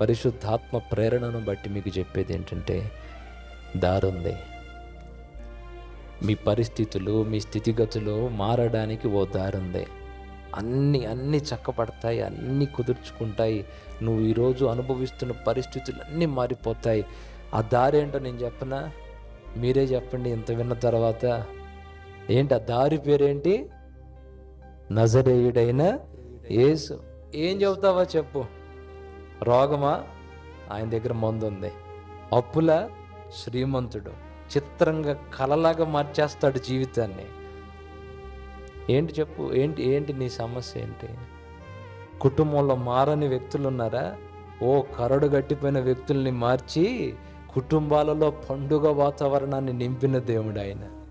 పరిశుద్ధాత్మ ప్రేరణను బట్టి మీకు చెప్పేది ఏంటంటే దారుంది. మీ పరిస్థితులు మీ స్థితిగతులు మారడానికి ఓ దారుంది. అన్నీ అన్నీ చక్కబడతాయి అన్నీ కుదుర్చుకుంటాయి. నువ్వు ఈరోజు అనుభవిస్తున్న పరిస్థితులు అన్నీ మారిపోతాయి. ఆ దారి ఏంటో నేను చెప్పనా? మీరే చెప్పండి ఇంత విన్న తర్వాత. ఏంటి ఆ దారి పేరేంటి? నజరేయుడైన ఏసు ఏం చెబుతావా చెప్పు. రోగమా? ఆయన దగ్గర మందు ఉంది అప్పుల శ్రీమంతుడు చిత్రంగా కలలాగా మార్చేస్తాడు జీవితాన్ని. ఏంటి చెప్పు? ఏంటి ఏంటి నీ సమస్య ఏంటి? కుటుంబంలో మారని వ్యక్తులు ఉన్నారా ఓ కరడు గట్టిపోయిన వ్యక్తుల్ని మార్చి కుటుంబాలలో పండుగ వాతావరణాన్ని నింపిన దేవుడు ఆయన.